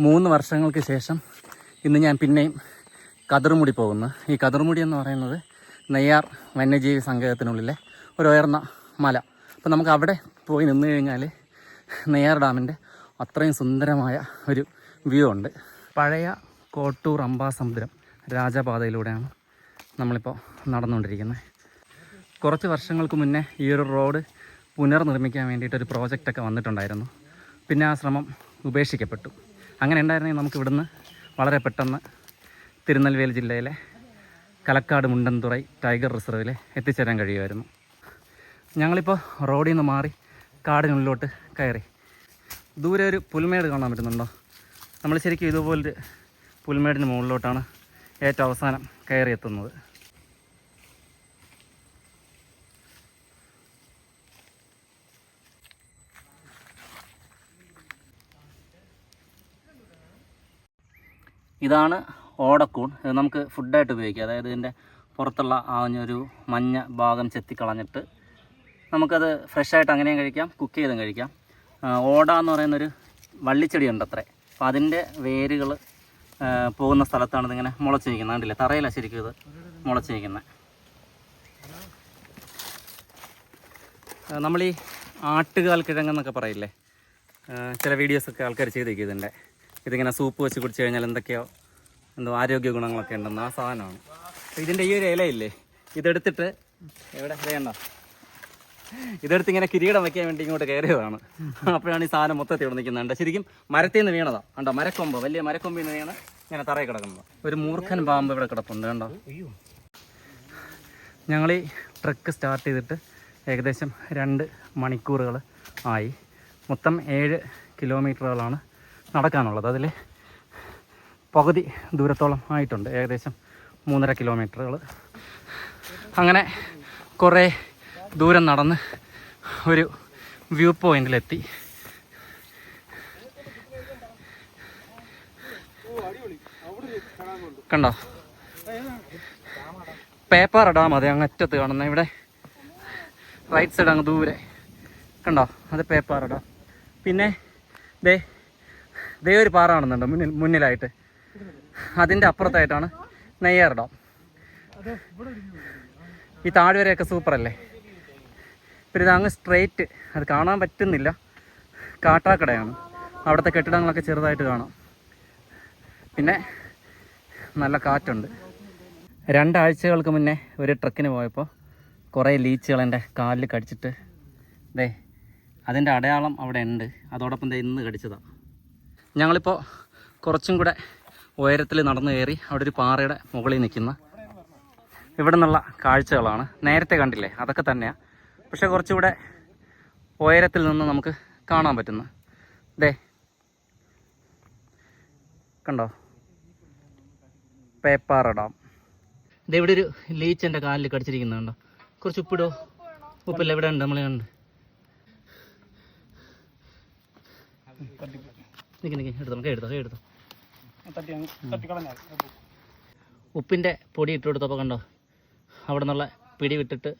മൂന്ന് വർഷങ്ങൾക്ക് ശേഷം ഇന്ന് ഞാൻ പിന്നെയും കതിർമുടി പോകുന്നു. ഈ കതിർമുടി എന്ന് പറയുന്നത് നെയ്യാർ വന്യജീവി സങ്കേതത്തിനുള്ളിലെ ഒരു ഉയർന്ന മല. അപ്പോൾ നമുക്ക് അവിടെ പോയി നിന്ന് കഴിഞ്ഞാൽ നെയ്യാർ ഡാമിന്റെ അത്രയും സുന്ദരമായ ഒരു വ്യൂ ഉണ്ട്. പഴയ കോട്ടൂർ അമ്പാസമുദ്രം രാജപാതയിലൂടെയാണ് നമ്മളിപ്പോൾ നടന്നുകൊണ്ടിരിക്കുന്നത്. കുറച്ച് വർഷങ്ങൾക്ക് മുന്നേ ഈ ഒരു റോഡ് പുനർനിർമ്മിക്കാൻ വേണ്ടിയിട്ടൊരു പ്രോജക്റ്റൊക്കെ വന്നിട്ടുണ്ടായിരുന്നു. പിന്നെ ആ ശ്രമം ഉപേക്ഷിക്കപ്പെട്ടു. അങ്ങനെ ഉണ്ടായിരുന്നെങ്കിൽ നമുക്ക് ഇവിടുന്ന് വളരെ പെട്ടെന്ന് തിരുനെൽവേലി ജില്ലയിലെ കലക്കാട് മുണ്ടൻതുറൈ ടൈഗർ റിസർവിൽ എത്തിച്ചേരാൻ കഴിയുമായിരുന്നു. ഞങ്ങളിപ്പോൾ റോഡിൽ നിന്ന് മാറി കാടിനുള്ളിലോട്ട് കയറി. ദൂരെ ഒരു പുൽമേട് കാണാൻ പറ്റുന്നുണ്ടോ? നമ്മൾ ശരിക്കും ഇതുപോലൊരു പുൽമേടിന് മുകളിലോട്ടാണ് ഏറ്റവും അവസാനം കയറി എത്തുന്നത് ഇതാണ് ഓടക്കൂൺ. ഇത് നമുക്ക് ഫുഡായിട്ട് ഉപയോഗിക്കാം. അതായത് ഇതിന്റെ പുറത്തുള്ള ആ ഒരു മഞ്ഞ ഭാഗം ചെത്തിക്കളഞ്ഞിട്ട് നമുക്കത് ഫ്രഷായിട്ട് അങ്ങനെയും കഴിക്കാം കുക്ക് ചെയ്തും കഴിക്കാം. ഓട എന്ന് പറയുന്നൊരു വള്ളിച്ചെടി ഉണ്ട് അത്രേ അപ്പോൾ അതിന്റെ വേരുകൾ പോകുന്ന സ്ഥലത്താണ് ഇതിങ്ങനെ മുളച്ചിരിക്കുന്നത്. കണ്ടില്ലേ? തറയിലാണ് ശരിക്കും ഇത് മുളച്ചിരിക്കുന്നത്. നമ്മൾ ഈ ആട്ടുകാൽ കിഴങ്ങെന്നൊക്കെ പറയില്ലേ? ചില വീഡിയോസൊക്കെ ആൾക്കാർ ചെയ്തേക്കും ഇതിന്റെ ഇതിങ്ങനെ സൂപ്പ് വെച്ച് കുടിച്ചു കഴിഞ്ഞാൽ എന്തൊക്കെയോ എന്തോ ആരോഗ്യ ഗുണങ്ങളൊക്കെ ഉണ്ടെന്ന് ആ സാധനമാണ്. ഇതിന്റെ ഈ ഒരു ഇലയില്ലേ ഇതെടുത്തിട്ട് എവിടെ? അറിയണ്ട ഇതെടുത്ത് ഇങ്ങനെ കിരീടം വെക്കാൻ വേണ്ടി ഇങ്ങോട്ട് കയറിയതാണ്. അപ്പോഴാണ് ഈ സാധനം മൊത്തത്തിൽ നിൽക്കുന്നുണ്ട് ശരിക്കും മരത്തിൽ നിന്ന് വീണതാ. കണ്ടോ? മരക്കൊമ്പ് വലിയ മരക്കൊമ്പിൽ നിന്ന് വീണ് ഇങ്ങനെ തറയിൽ കിടക്കുന്നത്. ഒരു മൂർഖൻ പാമ്പ് ഇവിടെ കിടപ്പുണ്ട് കണ്ടോ? ഞങ്ങൾ ഈ ട്രക്ക് സ്റ്റാർട്ട് ചെയ്തിട്ട് ഏകദേശം രണ്ട് മണിക്കൂറുകൾ ആയി. മൊത്തം ഏഴ് കിലോമീറ്ററുകളാണ് നടക്കാനുള്ളത്. അതിൽ പകുതി ദൂരത്തോളം ആയിട്ടുണ്ട്. ഏകദേശം മൂന്നര കിലോമീറ്ററുകൾ. അങ്ങനെ കുറേ ദൂരം നടന്ന് ഒരു വ്യൂ പോയിന്റിലെത്തി. കണ്ടോ? പേപ്പർ ഡാം അതെ അങ്ങ് അറ്റത്ത് കാണുന്ന. ഇവിടെ റൈറ്റ് സൈഡ് അങ്ങ് ദൂരെ. കണ്ടോ? അത് പേപ്പർ ഡാം. പിന്നെ ദേ ദേ ഒരു പാറ കാണുന്നുണ്ട് മുന്നിൽ മുന്നിലായിട്ട്. അതിന്റെ അപ്പുറത്തായിട്ടാണ് നെയ്യാർ ഈ താഴ്വരയൊക്കെ സൂപ്പറല്ലേ പിന്നെ ഇത് അങ്ങ് സ്ട്രെയിറ്റ് അത് കാണാൻ പറ്റുന്നില്ല. കാട്ടാക്കടയാണ്. അവിടുത്തെ കെട്ടിടങ്ങളൊക്കെ ചെറുതായിട്ട് കാണാം. പിന്നെ നല്ല കാറ്റുണ്ട്. രണ്ടാഴ്ചകൾക്ക് മുന്നേ ഒരു ട്രക്കിന് പോയപ്പോൾ കുറേ ലീച്ചുകൾ എന്റെ കാലിൽ കടിച്ചിട്ട് ദേ അതിന്റെ അടയാളം അവിടെ ഉണ്ട്. അതോടൊപ്പം ദേ ഇന്ന് കടിച്ചതാണ് ഞങ്ങളിപ്പോൾ കുറച്ചും കൂടെ ഉയരത്തിൽ നടന്നു കയറി അവിടെ ഒരു പാറയുടെ മുകളിൽ നിൽക്കുന്ന ഇവിടെ നിന്നുള്ള കാഴ്ചകളാണ്. നേരത്തെ കണ്ടില്ലേ? അതൊക്കെ തന്നെയാണ് പക്ഷേ കുറച്ചുകൂടെ ഉയരത്തിൽ നിന്ന് നമുക്ക് കാണാൻ പറ്റുന്നു. ദേ. കണ്ടോ? പേപ്പാറ ഡാം. ഇത് ഇവിടെ ഒരു ലീച്ച് എന്റെ കാലിൽ കടിച്ചിരിക്കുന്നുണ്ടോ കുറച്ച് ഉപ്പിടോ? ഉപ്പില്ല ഇവിടെ ഉണ്ട് നമ്മളെ ഉണ്ട് നിൽക്കി നിൽക്കി എടുത്തോ നമുക്ക് എടുത്തോ കൈ എടുത്തോ. ഉപ്പിന്റെ പൊടി ഇട്ട് കൊടുത്തപ്പോൾ കണ്ടോ? അവിടെ നിന്നുള്ള പിടി വിട്ടിട്ട്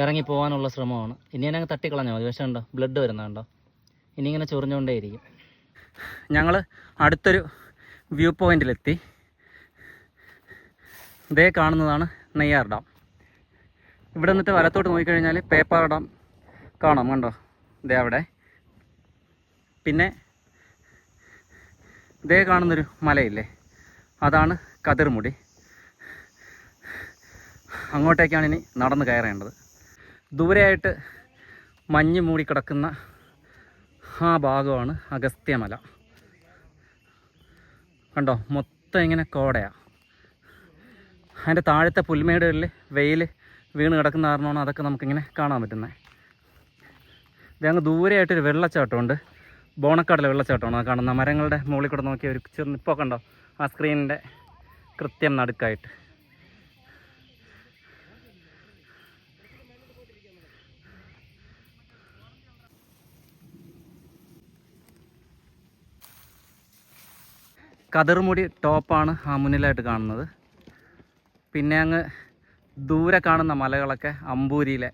ഇറങ്ങി പോകാനുള്ള ശ്രമമാണ്. ഇനി ഞാൻ അങ്ങ് തട്ടിക്കളഞ്ഞാൽ മതി. പക്ഷേ ഉണ്ടോ ബ്ലഡ് വരുന്ന കണ്ടോ? ഇനി ഇങ്ങനെ ചൊറിഞ്ഞുകൊണ്ടേയിരിക്കും. ഞങ്ങൾ അടുത്തൊരു വ്യൂ പോയിന്റിലെത്തി ഇതേ കാണുന്നതാണ് നെയ്യാർ ഡാം. ഇവിടെ നിന്നിട്ട് വലത്തോട്ട് നോക്കിക്കഴിഞ്ഞാൽ പേപ്പാർ ഡാം കാണാം കണ്ടോ? ഇതേ അവിടെ. പിന്നെ ഇതേ കാണുന്നൊരു മലയില്ലേ? അതാണ് കതിർമുടി. അങ്ങോട്ടേക്കാണ് ഇനി നടന്ന് കയറേണ്ടത്. ദൂരെയായിട്ട് മഞ്ഞ് മൂടിക്കിടക്കുന്ന ആ ഭാഗമാണ് അഗസ്ത്യമല കണ്ടോ? മൊത്തം ഇങ്ങനെ കോടയാണ് അതിന്റെ താഴത്തെ പുൽമേടുകളിൽ വെയിൽ വീണ് കിടക്കുന്ന കാരണമാണ് അതൊക്കെ നമുക്കിങ്ങനെ കാണാൻ പറ്റുന്നത്. ഇത് അങ്ങ് ദൂരെയായിട്ടൊരു വെള്ളച്ചാട്ടമുണ്ട്. ബോണക്കാടിലെ വെള്ളച്ചാട്ടമാണ്. കാണുന്ന മരങ്ങളുടെ മുകളിൽ കൂടെ നോക്കിയ ഒരു ചെറു നിപ്പോ കണ്ടോ? ആ സ്ക്രീനിന്റെ കൃത്യം നടുക്കായിട്ട്. കതിർമുടി ടോപ്പാണ് ആ മുന്നിലായിട്ട് കാണുന്നത്. പിന്നെ അങ്ങ് ദൂരെ കാണുന്ന മലകളൊക്കെ അമ്പൂരിയിലെ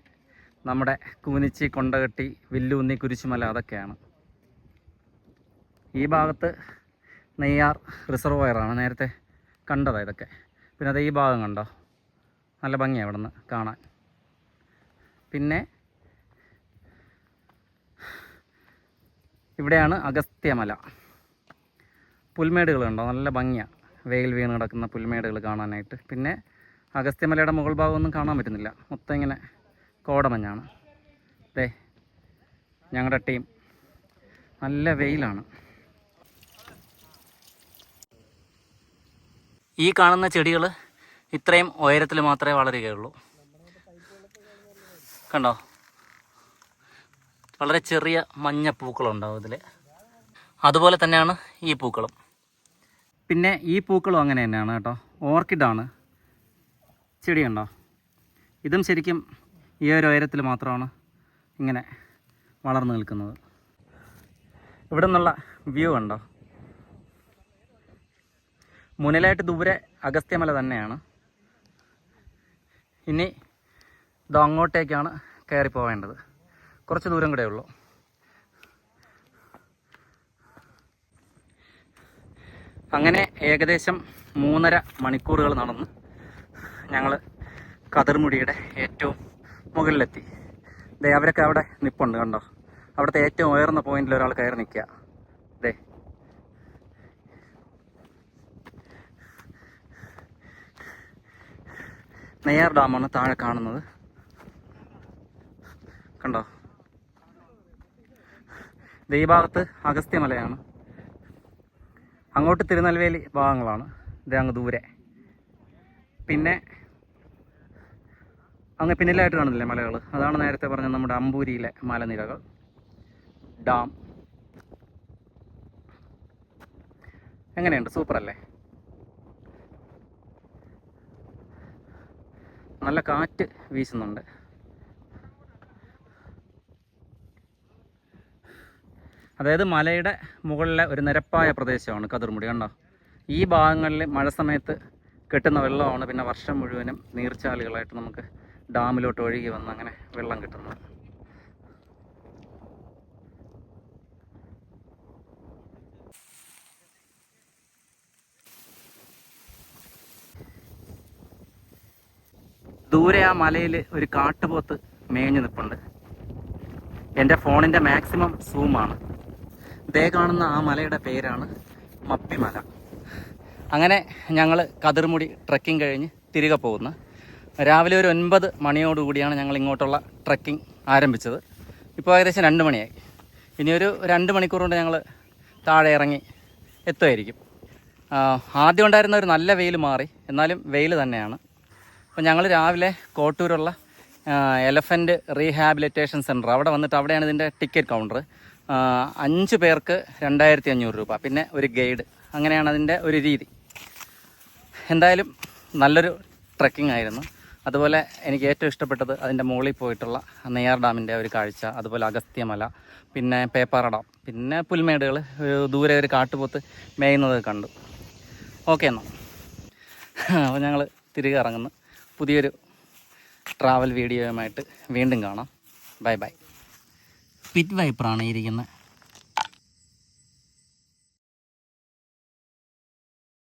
നമ്മുടെ കൂനിച്ചി കൊണ്ടകെട്ടി വില്ലൂന്നി കുരിശുമല അതൊക്കെയാണ്. ഈ ഭാഗത്ത് നെയ്യാർ റിസർവോയറാണ് നേരത്തെ കണ്ടതാണ് ഇതൊക്കെ. പിന്നെ അത് ഈ ഭാഗം കണ്ടോ? നല്ല ഭംഗിയാണ് ഇവിടെ നിന്ന് കാണാൻ. പിന്നെ ഇവിടെയാണ് അഗസ്ത്യമല. പുൽമേടുകൾ കണ്ടോ? നല്ല ഭംഗിയാണ് വെയിൽ വീണ് കിടക്കുന്ന പുൽമേടുകൾ കാണാനായിട്ട്. പിന്നെ അഗസ്ത്യമലയുടെ മുകൾ ഭാഗമൊന്നും കാണാൻ പറ്റുന്നില്ല. മൊത്തം ഇങ്ങനെ കോടമഞ്ഞാണ്. അതെ ഞങ്ങളുടെ ടീം. നല്ല വെയിലാണ്. ഈ കാണുന്ന ചെടികൾ ഇത്രയും ഉയരത്തിൽ മാത്രമേ വളരുകയുള്ളൂ. കണ്ടോ? വളരെ ചെറിയ മഞ്ഞ പൂക്കളുണ്ടാവും ഇതിൽ അതുപോലെ തന്നെയാണ് ഈ പൂക്കളും. പിന്നെ ഈ പൂക്കളും അങ്ങനെ തന്നെയാണ് കേട്ടോ. ഓർക്കിഡാണ് ചെടിയുണ്ടോ? ഇതും ശരിക്കും ഈ ഒരു ഉയരത്തിൽ മാത്രമാണ് ഇങ്ങനെ വളർന്നു നിൽക്കുന്നത്. ഇവിടെ നിന്നുള്ള വ്യൂ കണ്ടോ? മുന്നിലായിട്ട് ദൂരെ അഗസ്ത്യമല തന്നെയാണ്. ഇനി ഇത് അങ്ങോട്ടേക്കാണ് കയറി പോവേണ്ടത്. കുറച്ച് ദൂരം കൂടെ ഉള്ളൂ. അങ്ങനെ ഏകദേശം മൂന്നര മണിക്കൂറുകൾ നടന്ന് ഞങ്ങൾ കതിർമുടിയുടെ ഏറ്റവും മുകളിലെത്തി. ദേ അവരൊക്കെ അവിടെ നിപ്പുണ്ട് കണ്ടോ? അവിടുത്തെ ഏറ്റവും ഉയർന്ന പോയിന്റിൽ ഒരാൾ കയറി നിൽക്കുക ദേ നെയ്യാർ ഡാമാണ് താഴെ കാണുന്നത്. കണ്ടോ? ദേ ഈ ഭാഗത്ത് അഗസ്ത്യമലയാണ് അങ്ങോട്ട് തിരുനെൽവേലി ഭാഗങ്ങളാണ്. ഇത് അങ്ങ് ദൂരെ. പിന്നെ അങ്ങ് പിന്നിലായിട്ട് കാണുന്നില്ലേ മലകൾ അതാണ് നേരത്തെ പറഞ്ഞ നമ്മുടെ അമ്പൂരിയിലെ മലനിരകൾ. ഡാം. എങ്ങനെയുണ്ട്? സൂപ്പർ അല്ലേ നല്ല കാറ്റ് വീശുന്നുണ്ട്. അതായത് മലയുടെ മുകളിലെ ഒരു നിരപ്പായ പ്രദേശമാണ് കതിർമുടി കണ്ടോ? ഈ ഭാഗങ്ങളിൽ മഴ സമയത്ത് കിട്ടുന്ന വെള്ളമാണ് പിന്നെ വർഷം മുഴുവനും നീർച്ചാലുകളായിട്ട് നമുക്ക് ഡാമിലോട്ട് ഒഴുകി വന്ന് അങ്ങനെ വെള്ളം കിട്ടുന്നത്. ദൂരെ ആ മലയിൽ ഒരു കാട്ടുപോത്ത് മേഞ്ഞു നിൽപ്പുണ്ട് എന്റെ ഫോണിന്റെ മാക്സിമം സൂമാണ്. ദേ കാണുന്ന ആ മലയുടെ പേരാണ് മപ്പിമല. അങ്ങനെ ഞങ്ങൾ കതിർമുടി ട്രക്കിംഗ് കഴിഞ്ഞ് തിരികെ പോകുന്നു. രാവിലെ ഒരു ഒൻപത് മണിയോടുകൂടിയാണ് ഞങ്ങൾ ഇങ്ങോട്ടുള്ള ട്രക്കിംഗ് ആരംഭിച്ചത്. ഇപ്പോൾ ഏകദേശം രണ്ട് മണിയായി. ഇനിയൊരു രണ്ട് മണിക്കൂർ കൊണ്ട് ഞങ്ങൾ താഴെ ഇറങ്ങി എത്തുമായിരിക്കും. ആദ്യം ഉണ്ടായിരുന്ന ഒരു നല്ല വെയിൽ മാറി എന്നാലും വെയിൽ തന്നെയാണ്. അപ്പോൾ ഞങ്ങൾ രാവിലെ കോട്ടൂരുള്ള എലഫന്റ് റീഹാബിലിറ്റേഷൻ സെന്റർ അവിടെ വന്നിട്ട് അവിടെയാണ് ഇതിന്റെ ടിക്കറ്റ് കൗണ്ടർ അഞ്ച് പേർക്ക് രണ്ടായിരത്തി അഞ്ഞൂറ് രൂപ. പിന്നെ ഒരു ഗൈഡ് അങ്ങനെയാണ് അതിന്റെ ഒരു രീതി. എന്തായാലും നല്ലൊരു ട്രക്കിംഗ് ആയിരുന്നു. അതുപോലെ എനിക്ക് ഏറ്റവും ഇഷ്ടപ്പെട്ടത് അതിന്റെ മുകളിൽ പോയിട്ടുള്ള നെയ്യാർ ഡാമിന്റെ ഒരു കാഴ്ച അതുപോലെ അഗസ്ത്യമല പിന്നെ പേപ്പാറ ഡാം പിന്നെ പുൽമേടുകൾ ദൂരെ ഒരു കാട്ടുപോത്ത് മേയുന്നത് കണ്ടു. ഓക്കെ എന്നാൽ അപ്പോൾ ഞങ്ങൾ തിരികെ ഇറങ്ങുന്നു. പുതിയൊരു ട്രാവൽ വീഡിയോയുമായിട്ട് വീണ്ടും കാണാം. ബൈ ബൈ പിറ്റ് വൈപ്പറാണ് ഇരിക്കുന്നത്